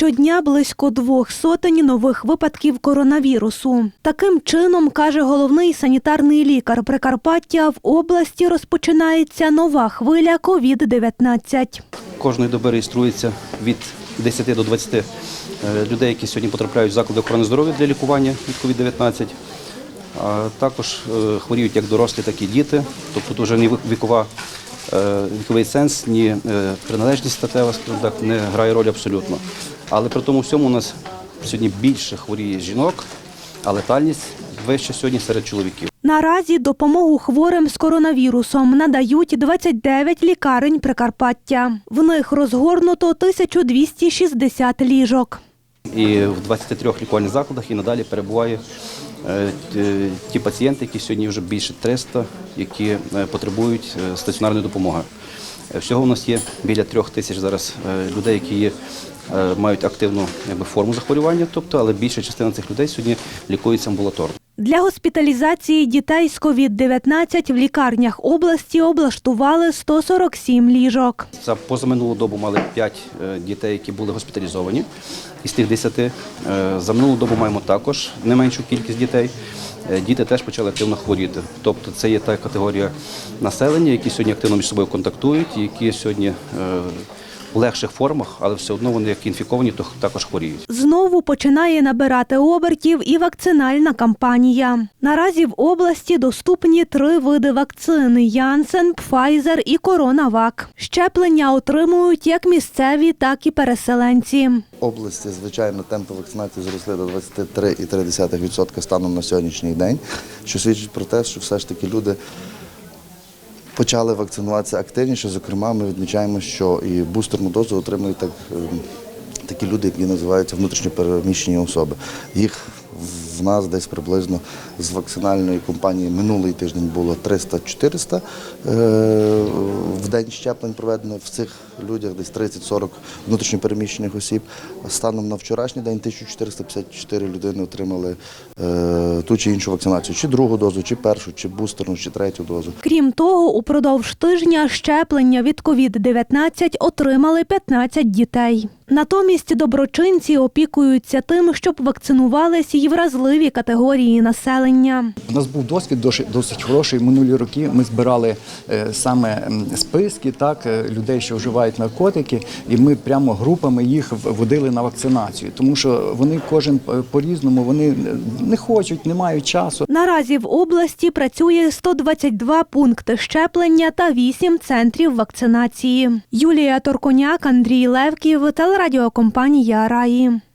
Щодня близько двох сотень нових випадків коронавірусу. Таким чином, каже головний санітарний лікар Прикарпаття, в області розпочинається нова хвиля COVID-19. Кожної доби реєструється від 10 до 20 е, людей, які сьогодні потрапляють в заклади охорони здоров'я для лікування від COVID-19. А також е, хворіють як дорослі, так і діти. Тобто тут вже ні вікова, віковий сенс, ні е, приналежність статева, скажімо так, не грає роль абсолютно. Але при тому всьому у нас сьогодні більше хворіє жінок, а летальність вища сьогодні серед чоловіків. Наразі допомогу хворим з коронавірусом надають 29 лікарень Прикарпаття. В них розгорнуто 1260 ліжок. І в 23 лікувальних закладах і надалі перебуває е, ті пацієнти, які сьогодні вже більше 300, які е, потребують е, стаціонарної допомоги. Е, Всього у нас є біля трьох тисяч зараз е, людей, які є, е, мають активну якби, форму захворювання, тобто, але більша частина цих людей сьогодні лікується амбулаторно. Для госпіталізації дітей з COVID-19 в лікарнях області облаштували 147 ліжок. За позаминулу добу мали 5 дітей, які були госпіталізовані. Із тих 10 е, за минулу добу маємо також не меншу кількість дітей. Е, Діти теж почали активно хворіти. Тобто це є та категорія населення, які сьогодні активно між собою контактують, які сьогодні е, легших формах, але все одно вони як інфіковані, то також хворіють. Знову починає набирати обертів і вакцинальна кампанія. Наразі в області доступні три види вакцини: Янсен, Пфайзер і Коронавак. Щеплення отримують як місцеві, так і переселенці. області, звичайно, темпи вакцинації зросли до 23,3% станом на сьогоднішній день, що свідчить про те, що все ж таки люди почали вакцинуватися активніше. Зокрема, ми відмічаємо, що і бустерну дозу отримують так, ем, такі люди, які називаються внутрішньопереміщені особи. Їх в нас десь приблизно з вакцинальної кампанії минулий тиждень було 300-400 е, в день щеплень проведено в цих людях, десь 30-40 внутрішньопереміщених осіб. Станом на вчорашній день 1454 людини отримали е, ту чи іншу вакцинацію, чи другу дозу, чи першу, чи бустерну, чи третю дозу. Крім того, упродовж тижня щеплення від COVID-19 отримали 15 дітей. Натомість доброчинці опікуються тим, щоб вакцинувалися й вразливі категорії населення. У нас був досвід досить, хороший. Минулі роки ми збирали е, саме списки так, е, людей, що вживають наркотики, і ми прямо групами їх в- водили на вакцинацію, тому що вони кожен по- по-різному, вони е, не хочуть, не мають часу. Наразі в області працює 122 пункти щеплення та 8 центрів вакцинації. Юлія Торконяк, Андрій Левків, телерадіокомпанія Раї.